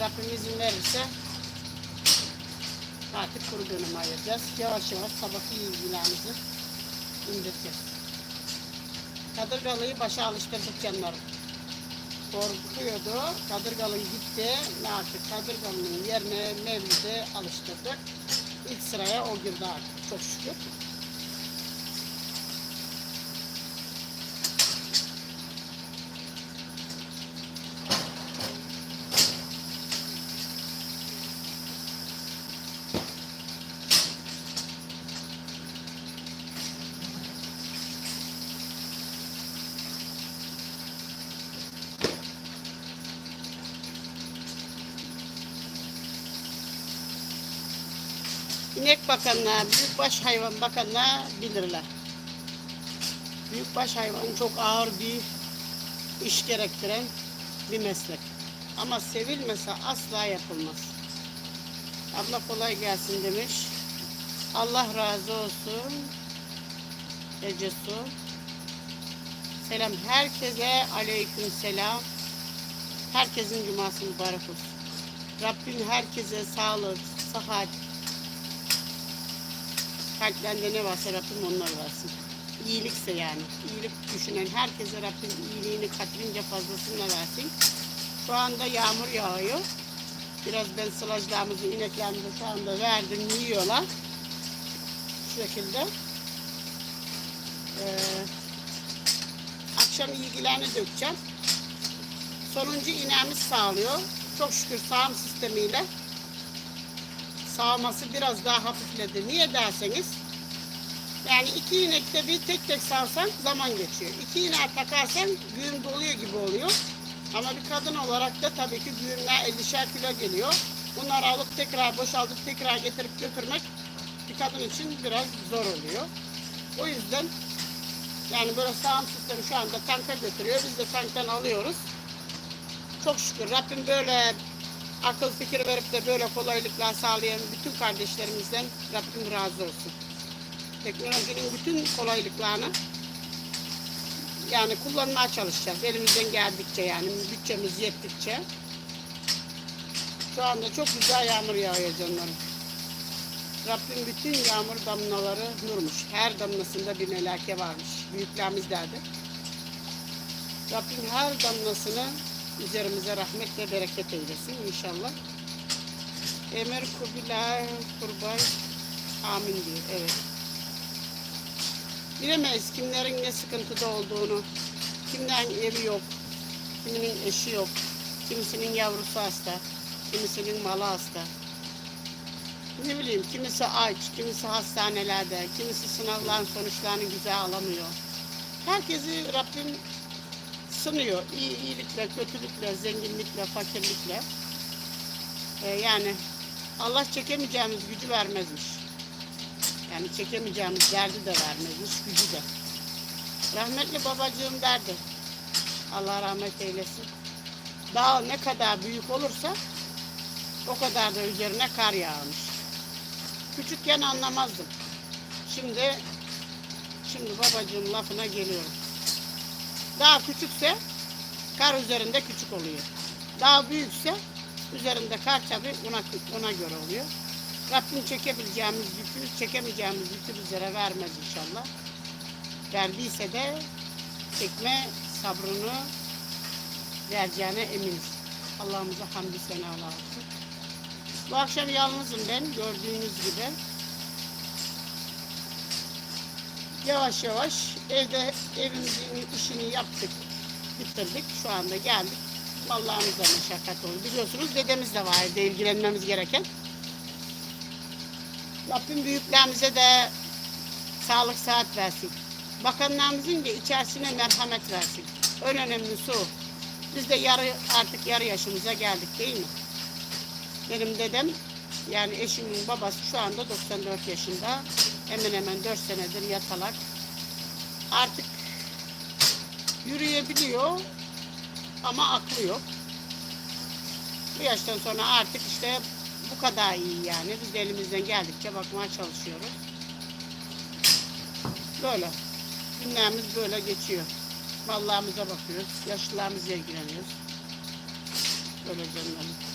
Rabbim izin verirse artık kuru dönüm ayıracağız. Yavaş yavaş sabahki ilgilerimizi indireceğiz. Kadırgalıyı başa alıştırdık canlarım. Korkuyordu. Kadırgalı gitti. Ne yaptık? Kadırgalının yerine Mevlid'i alıştırdık. İlk sıraya o girdi artık. Çok şükür. İnek bakanlığa, büyükbaş hayvan bakanlığa bilirler. Büyükbaş hayvan çok ağır bir iş gerektiren bir meslek. Ama sevilmese asla yapılmaz. Abla kolay gelsin demiş. Allah razı olsun. Ece. Selam herkese. Aleyküm selam. Herkesin cuması mübarek olsun. Rabbim herkese sağlık, sıhhat, kalplerinde ne varsa Rabbim onları versin. İyilikse yani. iyilik düşünen herkese Rabbim iyiliğini katrince fazlasını versin. Şu anda yağmur yağıyor. Biraz ben sılajlarımızı, ineklerimizi şu anda verdim, yiyorlar. Şu şekilde. Ee, akşam ilgilerini dökeceğim. Sonuncu ineğimiz sağlıyor. Çok şükür sağım sistemiyle sağması biraz daha hafifledi. Niye derseniz yani iki inekte bir tek tek sağsan zaman geçiyor. İki ineğe takarsan güğüm doluyor gibi oluyor. Ama bir kadın olarak da tabii ki güğümler 50'şer kilo geliyor. Bunları alıp tekrar boşaltıp tekrar getirip götürmek bir kadın için biraz zor oluyor. O yüzden yani böyle sağım sistemi şu anda tanka götürüyor. Biz de tanktan alıyoruz. Çok şükür Rabbim böyle akıl fikir verip de böyle kolaylıklar sağlayan bütün kardeşlerimizden Rabbim razı olsun. Teknolojinin bütün kolaylıklarını yani kullanmaya çalışacağız. Elimizden geldikçe yani bütçemiz yettikçe. Şu anda çok güzel yağmur yağıyor canlarım. Rabbim bütün yağmur damlaları nurmuş. Her damlasında bir meleke varmış. Büyüklerimiz derdi. Rabbim her damlasını üzerimize rahmet ve bereket eylesin inşallah. Emir Kubilay Kurbay Amin diyor. Evet. Bilemeyiz kimlerin ne sıkıntıda olduğunu. Kimden evi yok, kiminin eşi yok, kimisinin yavrusu hasta, kimisinin malı hasta. Ne bileyim kimisi aç, kimisi hastanelerde, kimisi sınavların sonuçlarını güzel alamıyor. Herkesi Rabbim sınıyor. İyi, iyilikle, kötülükle, zenginlikle, fakirlikle. Ee, yani Allah çekemeyeceğimiz gücü vermezmiş. Yani çekemeyeceğimiz derdi de vermezmiş, gücü de. Rahmetli babacığım derdi. Allah rahmet eylesin. Dağ ne kadar büyük olursa o kadar da üzerine kar yağmış. Küçükken anlamazdım. Şimdi şimdi babacığım lafına geliyorum. Daha küçükse kar üzerinde küçük oluyor. Daha büyükse üzerinde kar tabi ona, ona göre oluyor. Rabbim çekebileceğimiz yükü, çekemeyeceğimiz yükü bizlere vermez inşallah. Verdiyse de çekme sabrını vereceğine eminiz. Allah'ımıza hamdü senalar olsun. Bu akşam yalnızım ben gördüğünüz gibi. Yavaş yavaş evde evimizin işini yaptık, bitirdik. Şu anda geldik. Allah'ımıza meşakkat oldu. Biliyorsunuz dedemiz de var evde ilgilenmemiz gereken. Rabbim büyüklerimize de sağlık saat versin. Bakanlarımızın da içerisine merhamet versin. En önemlisi o. Biz de yarı artık yarı yaşımıza geldik değil mi? Benim dedem yani eşimin babası şu anda 94 yaşında. Hemen hemen 4 senedir yatalak. Artık yürüyebiliyor ama aklı yok. Bu yaştan sonra artık işte bu kadar iyi yani. Biz de elimizden geldikçe bakmaya çalışıyoruz. Böyle. Günlerimiz böyle geçiyor. Mallarımıza bakıyoruz. Yaşlılarımızla ilgileniyoruz. Böyle canlarım.